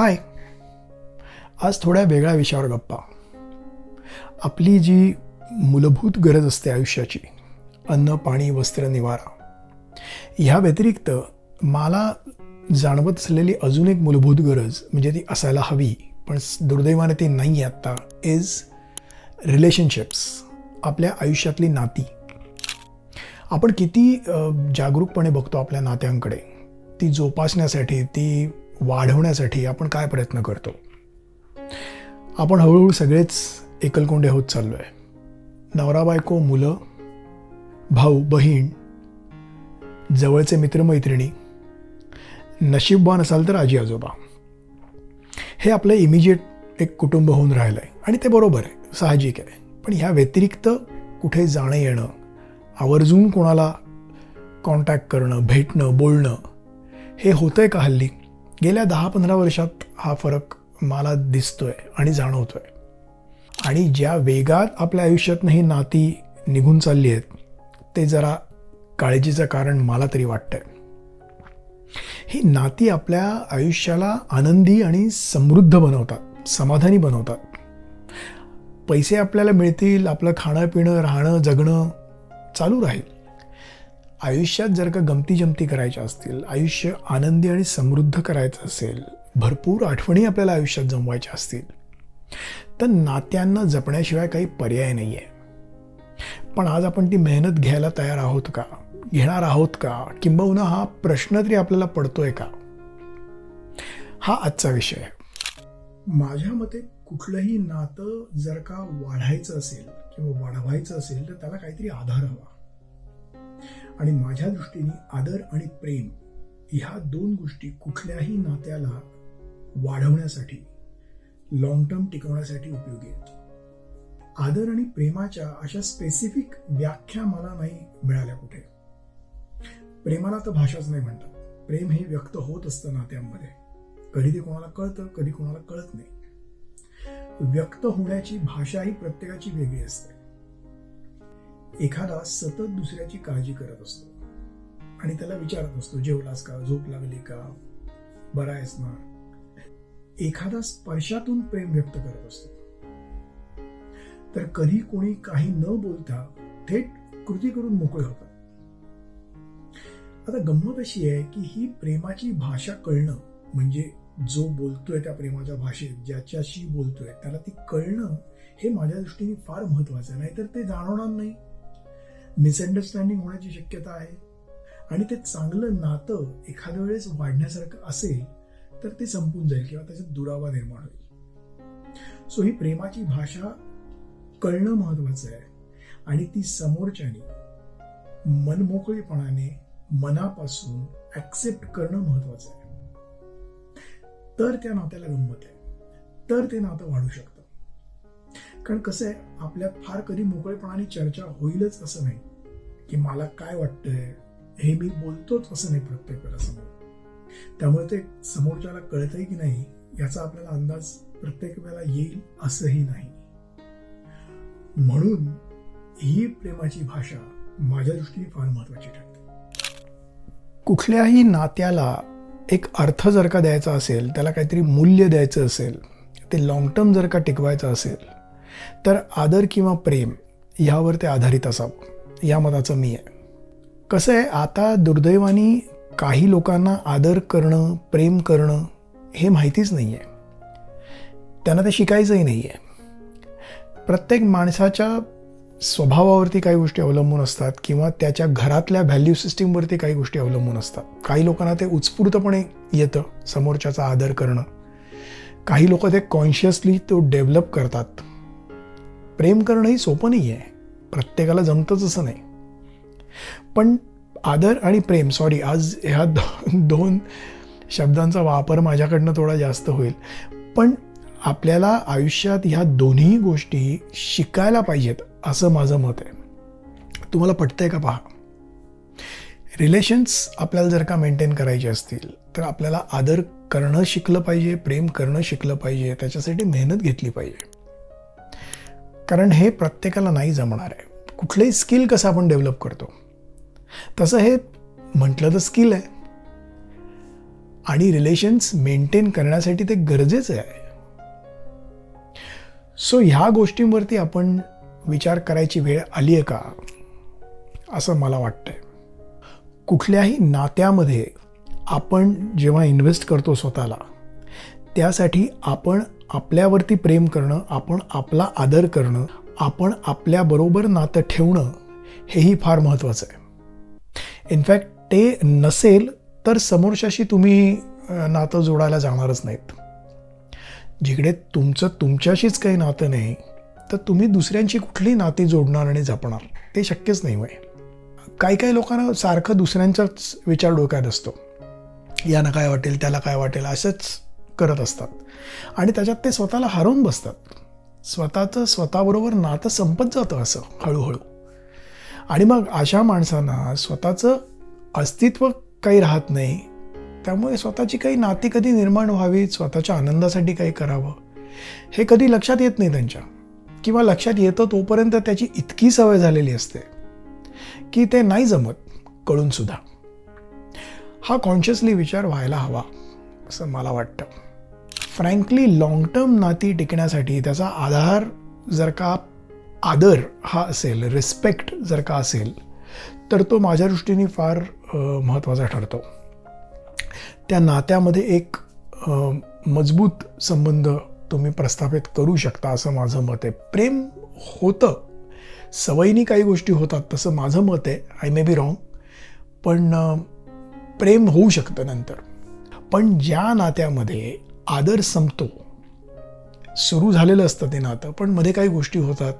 हाय आज थोड्या वेगळ्या विषयावर गप्पा. आपली जी मूलभूत गरज असते आयुष्याची अन्न पाणी वस्त्र निवारा ह्या व्यतिरिक्त मला जाणवत असलेली अजून एक मूलभूत गरज म्हणजे ती असायला हवी पण दुर्दैवाने ती नाही आहे आत्ता इज रिलेशनशिप्स आपल्या आयुष्यातली नाती. आपण किती जागरूकपणे बघतो आपल्या नात्यांकडे ती जोपासण्यासाठी ती वाढवण्यासाठी आपण काय प्रयत्न करतो? आपण हळूहळू सगळेच एकलकोंडे होत चाललो आहे नवरा बायको मुलं भाऊ बहीण जवळचे मित्रमैत्रिणी नशीबवान असाल तर आजी आजोबा. हे आपलं इमिजिएट एक कुटुंब होऊन राहिलं आहे आणि ते बरोबर आहे साहजिक आहे. पण ह्या व्यतिरिक्त कुठे जाणं येणं आवर्जून कोणाला कॉन्टॅक्ट करणं भेटणं बोलणं हे होतंय का हल्ली? गेल्या दहा पंधरा वर्षात हा फरक मला दिसतोय आणि जाणवतोय. आणि ज्या वेगात आपल्या आयुष्यातनं ही नाती निघून चालली आहेत ते जरा काळजीचं कारण मला तरी वाटतंय. ही नाती आपल्या आयुष्याला आनंदी आणि समृद्ध बनवतात समाधानी बनवतात. पैसे आपल्याला मिळतील आपलं खाणं पिणं राहणं जगणं चालू राहील. आयुष्यात जर का गमती जमती करायच्या असतील आयुष्य आनंदी आणि समृद्ध करायचं असेल भरपूर आठवणी आपल्याला आयुष्यात जमवायच्या असतील तर नात्यांना जपण्याशिवाय काही पर्याय नाही आहे पण आज आपण ती मेहनत घ्यायला तयार आहोत का? घेणार आहोत का? किंबहुना हा प्रश्न तरी आपल्याला पडतोय का? हा आजचा विषय आहे. माझ्या मते कुठलंही नातं जर का वाढायचं असेल किंवा वाढवायचं असेल तर त्याला काहीतरी आधार हवा. आणि माझ्या दृष्टीने आदर आणि प्रेम ह्या दोन गोष्टी कुठल्याही नात्याला वाढवण्यासाठी लॉंग टर्म टिकवण्यासाठी उपयोगी आहेत. आदर आणि प्रेमाच्या अशा स्पेसिफिक व्याख्या मला नाही मिळाल्या कुठे. प्रेमाला तर भाषाच नाही म्हणतात. प्रेम हे व्यक्त होत असतं नात्यांमध्ये. कधी ते कोणाला कळतं कधी कोणाला कळत नाही. व्यक्त होण्याची भाषा ही प्रत्येकाची वेगळी असते. एखादा सतत दुसऱ्याची काळजी करत असतो. आणि त्याला विचारत असतो जेवलास का? झोप लागली का? बरा आहेस ना? एखादा स्पर्शातून प्रेम व्यक्त करत असतो. तर कधी कोणी काही न बोलता थेट कृती करून मोकळे होतात. आता गंमत अशी आहे की ही प्रेमाची भाषा कळणं म्हणजे जो बोलतोय त्या प्रेमाच्या भाषेत ज्याच्याशी बोलतोय त्याला ती कळणं हे माझ्या दृष्टीने फार महत्वाचं आहे. नाहीतर ते जाणवणार नाही. मिसअंडरस्टँडिंग होण्याची शक्यता आहे. आणि ते चांगलं नातं एखाद्या वेळेस वाढण्यासारखं असेल तर ते संपून जाईल किंवा त्याच्यात दुरावा निर्माण होईल. सो ही प्रेमाची भाषा कळणं महत्वाचं आहे. आणि ती समोरच्याने मनमोकळेपणाने मनापासून ऍक्सेप्ट करणं महत्वाचं आहे. तर त्या नात्याला गंमत आहे. तर ते नातं वाढू शकतं. कारण कसं आहे आपल्यात फार कधी मोकळेपणाने चर्चा होईलच असं नाही. की मला काय वाटतंय हे मी बोलतोच असं नाही प्रत्येक वेळा समोर त्यामुळे ते समोरच्याला कळतंय की नाही याचा आपल्याला अंदाज प्रत्येक वेळेला येईल असंही नाही. म्हणून ही प्रेमाची भाषा माझ्या दृष्टीने फार महत्वाची ठरते. कुठल्याही नात्याला एक अर्थ जर का द्यायचा असेल त्याला काहीतरी मूल्य द्यायचं असेल ते लॉंग टर्म जर का टिकवायचं असेल तर आदर किंवा प्रेम ह्यावर ते आधारित असावं. या मताचं मी आहे. कसं आहे आता दुर्दैवाने काही लोकांना आदर करणं प्रेम करणं हे माहितीच नाही आहे. त्यांना ते शिकायचंही नाही आहे. प्रत्येक माणसाच्या स्वभावावरती काही गोष्टी अवलंबून असतात किंवा त्याच्या घरातल्या व्हॅल्यू सिस्टीमवरती काही गोष्टी अवलंबून असतात. काही लोकांना ते उत्स्फूर्तपणे येतं समोरच्याचा आदर करणं. काही लोक ते कॉन्शियसली तो डेव्हलप करतात. प्रेम करणंही सोपं नाही आहे प्रत्येकाला जमतंच असं नाही. पण आदर आणि प्रेम सॉरी आज ह्या दो दोन शब्दांचा वापर माझ्याकडनं थोडा जास्त होईल. पण आपल्याला आयुष्यात ह्या दोन्ही गोष्टी शिकायला पाहिजेत असं माझं मत आहे. तुम्हाला पटतंय का पहा? रिलेशन्स आपल्याला जर का मेंटेन करायचे असतील तर आपल्याला आदर करणं शिकलं पाहिजे प्रेम करणं शिकलं पाहिजे त्याच्यासाठी मेहनत घेतली पाहिजे. कारण हे प्रत्येकाला नाही जमणार आहे. कुठलंही स्किल कसं आपण डेव्हलप करतो? तसं हे म्हटलं तर स्किल आहे. आणि रिलेशन्स मेंटेन करण्यासाठी ते गरजेचं आहे. सो ह्या गोष्टींवरती आपण विचार करायची वेळ आली आहे का? असं मला वाटतंय. कुठल्याही नात्यामध्ये आपण जेव्हा इन्व्हेस्ट करतो स्वतःला त्यासाठी आपण आपल्यावरती प्रेम करणं आपण आपला आदर करणं आपण आपल्याबरोबर नातं ठेवणं हेही फार महत्त्वाचं आहे. इनफॅक्ट ते नसेल तर समोरच्याशी तुम्ही नातं जोडायला जाणारच नाहीत. जिकडे तुमचं तुमच्याशीच काही नातं नाही तर तुम्ही दुसऱ्यांची कुठली नाती जोडणार आणि जपणार ते शक्यच नाही होय. काही काही लोकांना सारखं दुसऱ्यांचाच विचार डोक्यात असतो. यानं काय वाटेल त्याला काय वाटेल असंच करत असतात. आणि त्याच्यात ते स्वतःला हरवून बसतात. स्वतःचं स्वतःबरोबर नातं संपत जातं असं हळूहळू. आणि मग अशा माणसांना स्वतःचं अस्तित्व काही राहत नाही. त्यामुळे स्वतःची काही नाती कधी निर्माण व्हावीत स्वतःच्या आनंदासाठी काही करावं हे कधी लक्षात येत नाही त्यांच्या. किंवा लक्षात येतं तोपर्यंत त्याची इतकी सवय झालेली असते की ते नाही जमत कळून सुद्धा. हा कॉन्शियसली विचार व्हायला हवा असं मला वाटतं. फ्रँकली लॉंग टर्म नाती टिकण्यासाठी त्याचा आधार जर का आदर हा असेल रिस्पेक्ट जर का असेल तर तो माझ्या दृष्टीने फार महत्त्वाचा ठरतो. त्या नात्यामध्ये एक मजबूत संबंध तुम्ही प्रस्थापित करू शकता असं माझं मत आहे. प्रेम होतं. सवयीनी काही गोष्टी होतात तसं माझं मत आहे. आय मे बी रॉंग पण प्रेम होऊ शकतं नंतर. पण ज्या नात्यामध्ये आदर संपतो. सुरू झालेलं असतं ते नातं पण मध्ये काही गोष्टी होतात.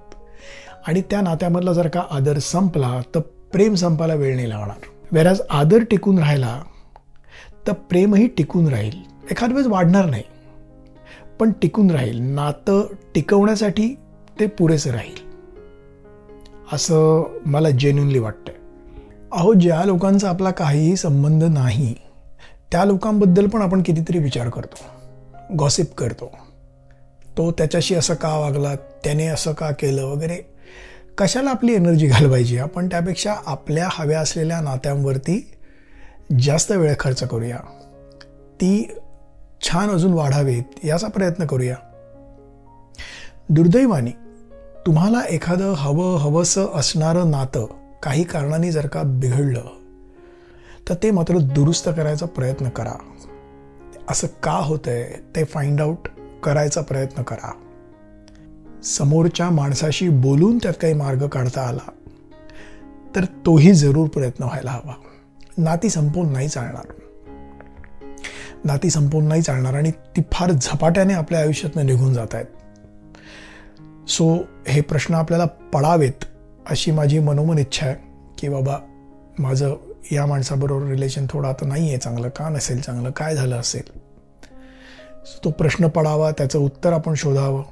आणि त्या नात्यामधला जर का आदर संपला तर प्रेम संपायला वेळ नाही लागणार. वेराज आदर टिकून राहिला तर प्रेमही टिकून राहील. एखाद वेळेस वाढणार नाही पण टिकून राहील. नातं टिकवण्यासाठी ते पुरेसं राहील. असं मला जेन्युनली वाटतंय. अहो ज्या लोकांचा आपला काहीही संबंध नाही त्या लोकांबद्दल पण आपण कितीतरी विचार करतो. गॉसिप करतो. तो त्याच्याशी असं का वागला त्याने असं का केलं वगैरे कशाला आपली एनर्जी घालवायची? आपण त्यापेक्षा आपल्या हव्या असलेल्या नात्यांवरती जास्त वेळ खर्च करूया. ती छान अजून वाढावीत याचा प्रयत्न करूया. दुर्दैवानी तुम्हाला एखादं हवं हवंसं असणारं नातं काही कारणाने जर का बिघडलं तर ते मात्र दुरुस्त करायचा प्रयत्न करा. असं का होतंय ते फाइंड आउट करायचा प्रयत्न करा. समोरच्या माणसाशी बोलून त्यात काही मार्ग काढता आला तर तोही जरूर प्रयत्न व्हायला हवा. नाती संपवून नाही चालणार. नाती संपवून नाही चालणार आणि ती फार झपाट्याने आपल्या आयुष्यातनं निघून जात आहेत. सो हे प्रश्न आपल्याला पडावेत अशी माझी मनोमन इच्छा आहे की बाबा माझं या माणसाबरोबर रिलेशन थोडं आता नाही आहे चांगलं का नसेल चांगलं काय झालं असेल? तो प्रश्न पडावा त्याचं उत्तर आपण शोधावं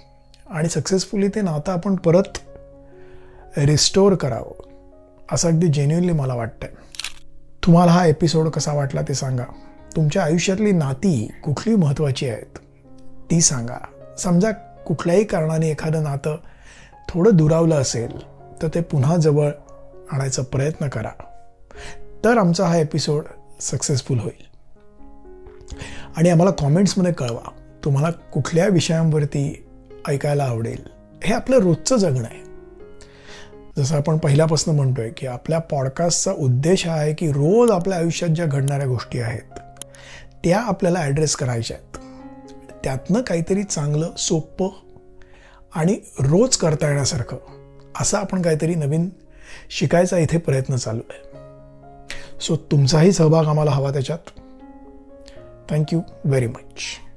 आणि सक्सेसफुली ते नातं आपण परत रिस्टोअर करावं. असं अगदी जेन्युनली मला वाटतंय. तुम्हाला हा एपिसोड कसा वाटला ते सांगा. तुमच्या आयुष्यातली नाती कुठली महत्त्वाची आहेत ती सांगा. समजा कुठल्याही कारणाने एखादं नातं थोडं दुरावलं असेल तर ते पुन्हा जवळ आणायचा प्रयत्न करा. तर आमचा हा एपिसोड सक्सेसफुल होईल. आणि आम्हाला कॉमेंट्समध्ये कळवा तुम्हाला कुठल्या विषयांवरती ऐकायला आवडेल हे आपलं रोजचं जगणं आहे. जसं आपण पहिल्यापासून म्हणतोय की आपल्या पॉडकास्टचा उद्देश हा आहे की रोज आपल्या आयुष्यात ज्या घडणाऱ्या गोष्टी आहेत त्या आपल्याला ॲड्रेस करायच्या आहेत. त्यातनं काहीतरी चांगलं सोपं आणि रोज करता येण्यासारखं असं आपण काहीतरी नवीन शिकायचा इथे प्रयत्न चालू आहे. सो तुमचाही सहभाग आम्हाला हवा त्याच्यात. Thank you very much